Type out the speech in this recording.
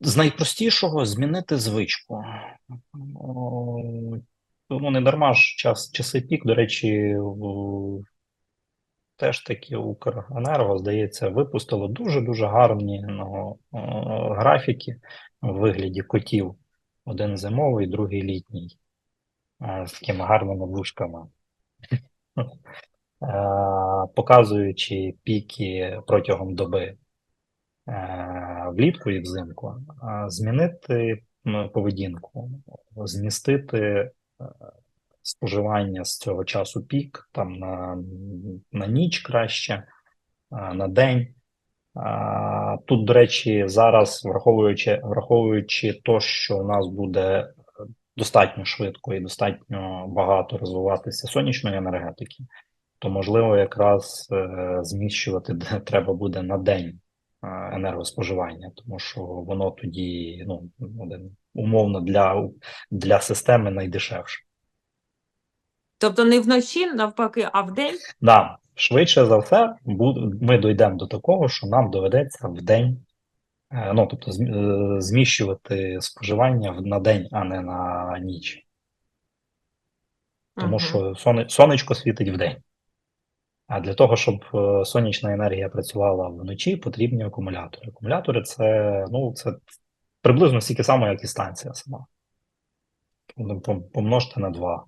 З найпростішого змінити звичку. Тому не дарма ж час, часи пік, до речі, теж таки Укренерго, здається, випустило дуже-дуже гарні ну, графіки в вигляді котів. Один зимовий, другий літній, е, з такими гарними вушками. Е, Показуючи піки протягом доби влітку і взимку, змінити поведінку, змістити е, споживання з цього часу пік, там на, на ніч краще, е, на день. Тут, до речі, зараз, враховуючи, враховуючи то, що у нас буде достатньо швидко і достатньо багато розвиватися сонячної енергетики, то можливо якраз е, зміщувати де треба буде на день е, енергоспоживання, тому що воно тоді ну, буде умовно для, для системи найдешевше. Тобто не вночі, навпаки, а вдень? Да, швидше за все, ми дійдемо до такого, що нам доведеться в день, е, ну тобто е, зміщувати споживання на день, а не на ніч. Тому Мгм. що сонечко світить вдень. А для того, щоб е, сонячна енергія працювала вночі, потрібні акумулятори. Акумулятори це, ну, це приблизно стільки само, як і станція сама. Помножте на 2.